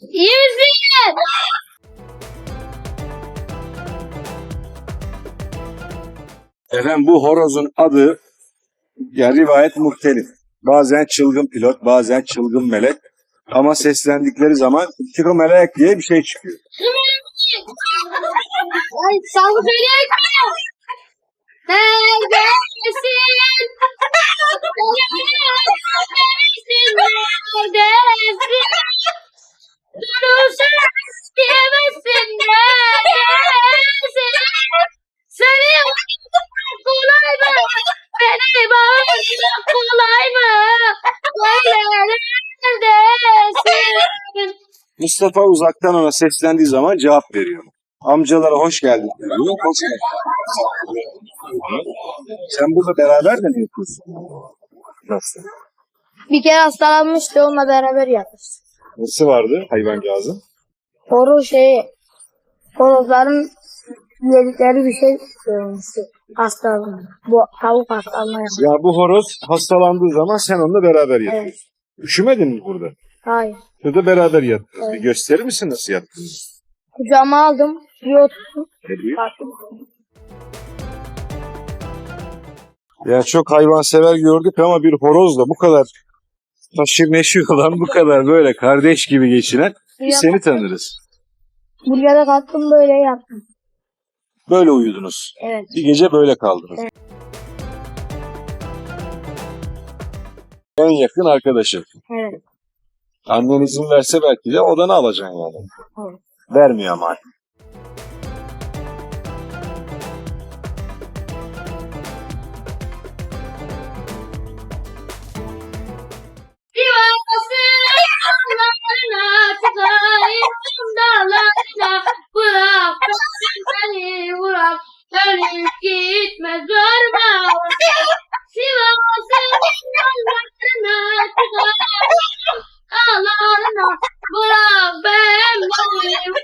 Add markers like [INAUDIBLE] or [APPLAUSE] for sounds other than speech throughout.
Misin? Efendim bu horozun adı yani rivayet muhtelif. Bazen çılgın pilot, bazen çılgın melek. Ama seslendikleri zaman çıkı melek diye bir şey çıkıyor. Ay söyleyek mi? Neredesin? Neredesin? Neredesin? Mustafa uzaktan ona seslendiği zaman cevap veriyor. Amcalara hoş geldin diyor. Hoş geldin. Sen burada beraber de mi yapıyorsun? Nasıl? Bir kere hastalanmıştı onunla beraber yapmıştık. Nesi vardı hayvancağızın? Horoz şey horozların yedikleri bir şey görmüştü. Hastalığı. Bu tavuk hastalığına yapmış. Ya bu horoz hastalandığı zaman sen onunla beraber yatıyorsun. Evet. Üşümedin mi burada? Hayır. Burada beraber yattınız. Evet. Bir gösterir misin nasıl yattığını? Kucağıma aldım. Bir oturdum. Ne diyor? Kalktım. Ya çok hayvansever gördük ama bir horozla bu kadar taşır neşir olan, bu kadar böyle kardeş gibi geçinen biz seni tanırız. Buraya da kalktım böyle yattım. Böyle uyudunuz. Evet. Bir gece böyle kaldınız. Evet. En yakın arkadaşım. Evet. Annen izin verse belki de odanı alacaksın yani. Evet. Vermiyor ama.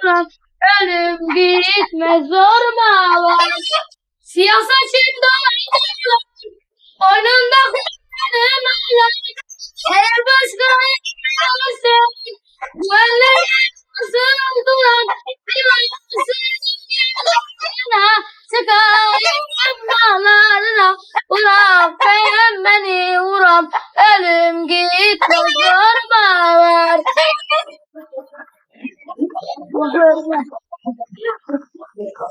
Beni bırak ölüp gitme zorba Siyah saçın dolaylı Boynunda kulağım ağlar Eğer başka yapmıyorsan Bu duran Bir varsın Çıkayım dağlarına Ulan ben beni vuram Ölüm gitme zorba var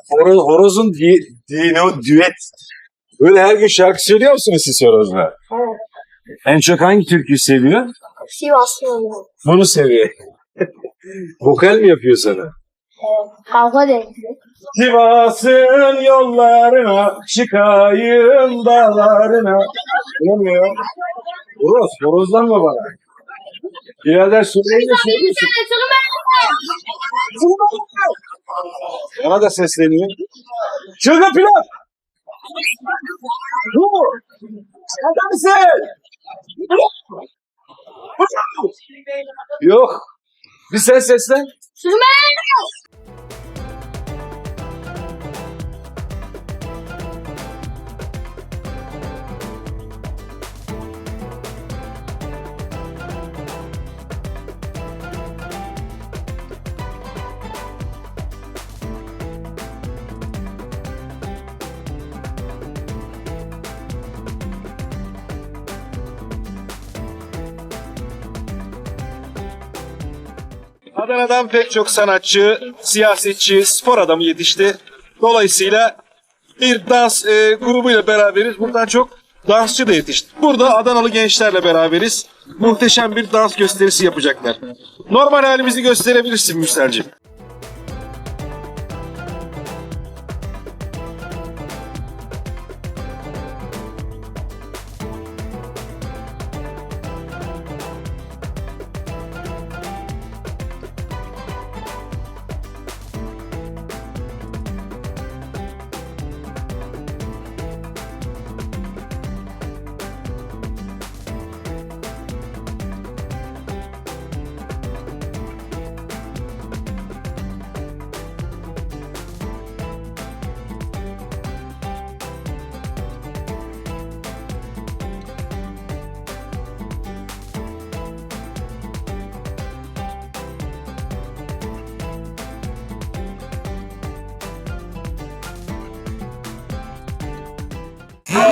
Horoz, horozun di, o düet. Böyle her gün şarkı söylüyor musunuz siz horozla? Evet. En çok hangi türküyü seviyor? Sivaslı. Bunu seviyor. [LAUGHS] Vokal mi yapıyor sana? Kavga değil. Sivas'ın yollarına, çıkayım dağlarına. Bilmiyor. Horoz, horozlanma bana. Birader söyleyince söylüyorsun. Bana da sesleniyor. Çılgın pilot! Bu! Sen misin? Yok. Bir sen seslen. Adana'dan pek çok sanatçı, siyasetçi, spor adamı yetişti. Dolayısıyla bir dans e, grubuyla beraberiz. Buradan çok dansçı da yetişti. Burada Adanalı gençlerle beraberiz. Muhteşem bir dans gösterisi yapacaklar. Normal halimizi gösterebilirsin Müselciğim.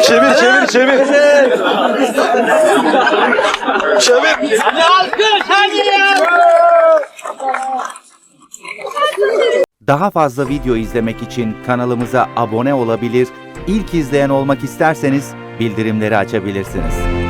Çevir çevir çevir. çevir. Daha fazla video izlemek için kanalımıza abone olabilir, ilk izleyen olmak isterseniz bildirimleri açabilirsiniz.